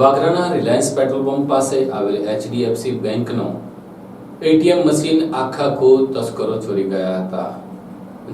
વાગરાના Reliance petrol pump પાસે આવેલ HDFC બેંકનો એટીએમ મશીન આખા ખો તસ્કરો ચોરી ગયા હતા,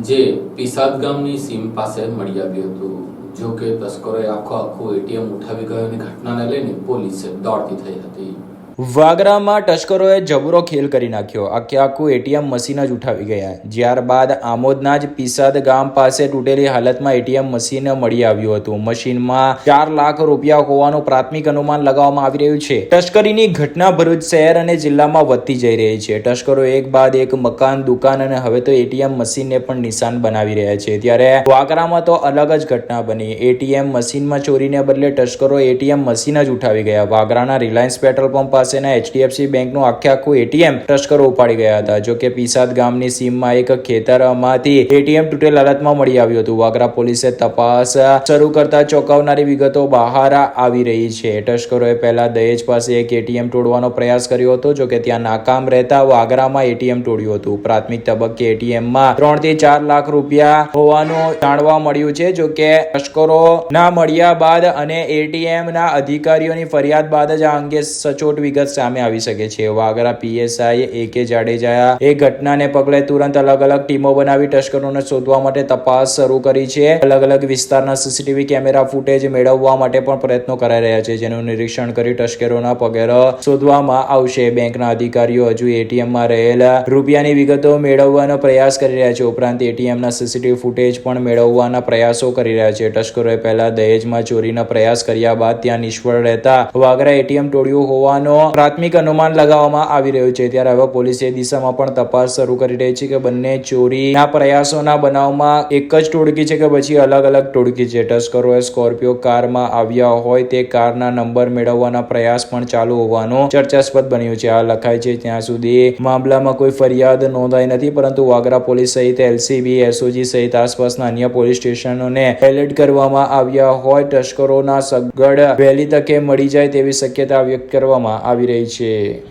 જે પિસાદ ગામની સીમ પાસે મળી આવ્યું હતું. જો કે તસ્કરોએ આખો આખો એટીએમ ઉઠાવી ગયોની ઘટનાને લઈને પોલીસે દોડતી થઈ હતી. વાગરામાં તસ્કરોએ જબરો ખેલ કરી નાખ્યો. આખે આખું એટીએમ મશીન જ ઉઠાવી ગયા. ત્યારબાદ આમોદના જ પીસાદ ગામ પાસે તૂટેલી હાલતમાં એટીએમ મશીન મળી આવ્યું હતું. મશીનમાં ચાર લાખ રૂપિયા હોવાનું પ્રાથમિક અનુમાન લગાવવામાં આવી રહ્યું છે. તસ્કરીની ઘટના ભરૂચ શહેર અને જિલ્લામાં વધતી જઈ રહી છે. તસ્કરો એક બાદ એક મકાન, દુકાન અને હવે તો એટીએમ મશીનને પણ નિશાન બનાવી રહ્યા છે. ત્યારે વાગરામાં તો અલગ જ ઘટના બની. એટીએમ મશીનમાં ચોરીને બદલે તસ્કરો એટીએમ મશીન જ ઉઠાવી ગયા. વાગરાના રિલાયન્સ પેટ્રોલ પંપ પાસેના એચડીએફસી બેંકનું આખે આખું એટીએમ તસ્કરો ઉપાડી ગયા હતા. જો કે પીસાદ ગામની સીમમાં એક ખેતરમાંથી એટીએમ તૂટેલ હાલતમાં મળી આવ્યું હતું. વાગરા પોલીસે તપાસ શરૂ કરતા ચોંકાવનારી વિગતો બહાર આવી રહી છે. તસ્કરોએ પહેલા દહેજ પાસે એક એટીએમ તોડવાનો પ્રયાસ કર્યો હતો. જો કે ત્યાં નાકામ રહેતા વાગરામાં એટીએમ તોડ્યું હતું. પ્રાથમિક તબક્કે એટીએમમાં ત્રણથી ચાર લાખ રૂપિયા હોવાનું જાણવા મળ્યું છે. જો કે તસ્કરો ના મળ્યા બાદ અને એટીએમ ના અધિકારીઓની ફરિયાદ બાદ જ આ અંગે સચોટ વિગત સામે આવી શકે છે. વાગરા પીએસઆઈ એ કે જાડેજા એ ઘટનાને પગલે તુરંત અલગ અલગ ટીમો બનાવી તસ્કરોને શોધવા માટે તપાસ શરૂ કરી છે. અલગ અલગ વિસ્તારના સીસીટીવી કેમેરા ફૂટેજ મેળવવા માટે પણ પ્રયત્નો કરાઈ રહ્યા છે, જેનું નિરીક્ષણ કરી તસ્કરોના પગેર શોધવામાં આવશે. બેંકના અધિકારીઓ હજુ એટીએમમાં રહેલા રૂપિયાની વિગતો મેળવવાનો પ્રયાસ કરી રહ્યા છે. ઉપરાંત એટીએમના સીસીટીવી ફૂટેજ પણ મેળવવાના પ્રયાસો કરી રહ્યા છે. તસ્કરોએ પહેલા દહેજમાં ચોરીના પ્રયાસ કર્યા બાદ ત્યાં નિષ્ફળ રહેતા વાગરા એટીએમ તોડ્યું હોવાનો પ્રાથમિક અનુમાન લગાવવામાં આવી રહ્યું છે. ત્યારે હવે પોલીસ દિશામાં પણ તપાસ શરૂ કરી રહી છે કે બંને ચોરીના પ્રયાસોના બનાવમાં એક જ ટોળકી છે કે પછી અલગ અલગ ટોળકી છે. તસ્કરોએ સ્કોર્પિયો કારમાં આવ્યા હોય તે કારના નંબર મેળવવાના પ્રયાસ પણ ચાલુ હોવાનો ચર્ચાસ્પદ બન્યું છે. આ લખાય છે, ત્યાં સુધી મામલામાં કોઈ ફરિયાદ નોંધાઈ નથી, પરંતુ વાગરા પોલીસ સહિત એલસીબી, એસઓજી સહિત આસપાસના અન્ય પોલીસ સ્ટેશનોને એલર્ટ કરવામાં આવ્યા હોય. તસ્કરોના સગડ વહેલી તકે મળી જાય તેવી શક્યતા વ્યક્ત કરવામાં આવી રહી છે.